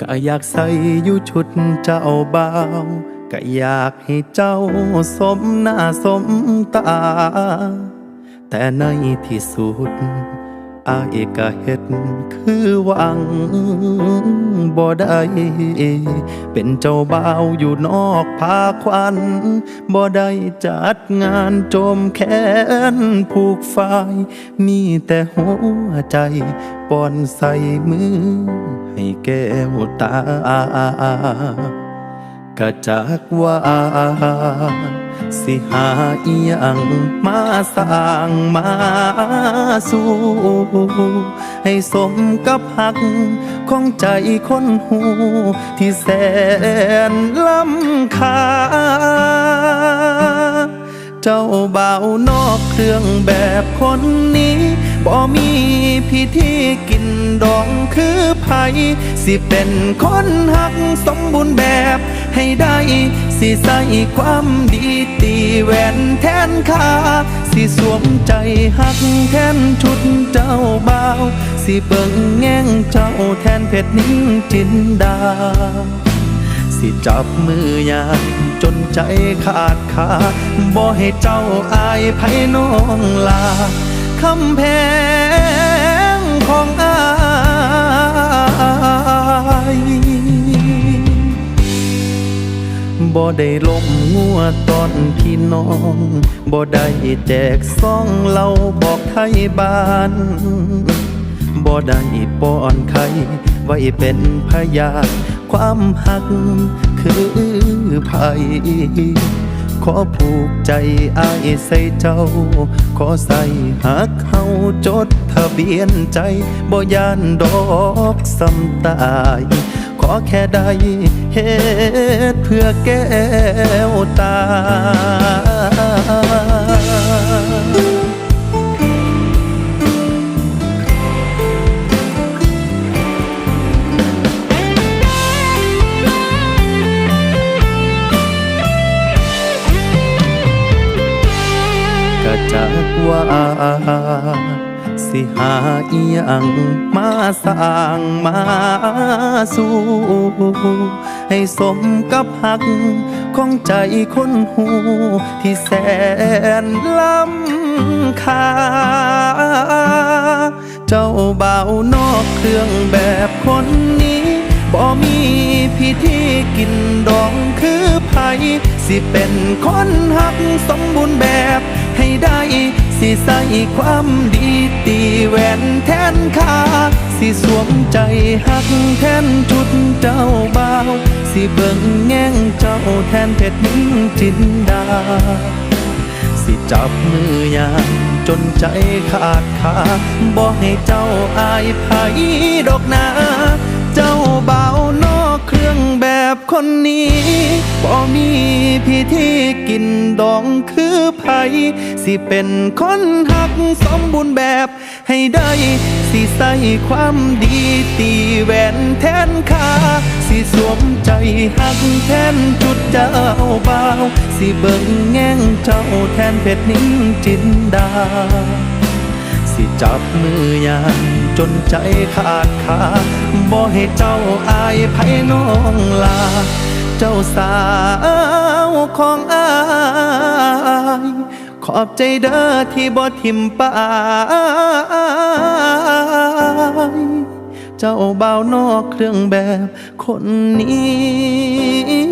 ก็อยากใส่อยู่ชุดเจ้าบ่าวก็อยากให้เจ้าสมหน้าสมตา แต่ในที่สุดอายก็เฮ็ดคือหวังบ่ได้เป็นเจ้าบ่าวอยู่นอกพาควันบ่ได้จัดงานโจมแขนผูกฝ่าย มีแต่หัวใจ ป้อนใส่มือ ให้แก้วตาก็จากว่าสิหาอียงมาสร้างมาสู่ให้สมกับหักของใจคนหู ที่แสนล้ำค่า เจ้าบ่าวนอกเครื่องแบบคนนี้บ่มีพิธีกินดองคือไผสิเป็นคนหักสมบูรณ์แบบให้ได้สิใส่ความดีตีแหวนแทนค่าสิสวมใจหักแทนชุดเจ้าบ่าว สิเบิ่งแง่งเจ้าแทนเพชรนิ้งจินดา สิจับมือยามจนใจขาดขาดบ่ให้เจ้าอายไผน้องลาคำแพงของอายบ่ได้ล้มงัวตอนพี่น้องบ่ได้แจกซองเล้าบอกไทยบ้านบ่ได้ป้อนไข่ไว้เป็นพยาน ความหัก คือภัยขอผูกใจอายใส่เจ้า ขอใส่หักเฮาจดทะเบียนใจบ่ยานดอกสำตาย ขอแค่ได้เฮ็ดเพื่อแก้วตา สิหาอียังมาสร้างมาสู่ให้สมกับหักของใจคนหูที่แสนล้ำค่าเจ้าเบานอกเครื่องแบบคนนี้บ่มีพิธีกินดองคือไผสิเป็นคนหักสมบูรณ์แบบให้ได้ สิใส่ความดีตีแหวนแทนค่าสิสวมใจหักแทนชุดเจ้าบ่าว สิเบิ่งแง่งเจ้าแทนเพชรนิ้งจินดา สิจับมือยามจนใจขาดขาบอกให้เจ้าอายไผดอกนา เจ้าบ่าวนอกเครื่องแบบคนนี้บ่มีพิธีกินดองคือ ไผสิเป็นคนหักสมบูรณ์แบบให้ได้สิใส่ความดีตีแหวนแทนค่าสิสวมใจหักแทนจุดเจ้าเบาสิเบิ่งแง่งเจ้าแทนเพชรนิ้งจินดา สิจับมือยามจนใจขาดขาบ่ให้เจ้าอายไผน้องลา เจ้าสาว ของอายขอบใจเด้อที่บ่ทิมปายเจ้าเบาวนอกเครื่องแบบคนนี้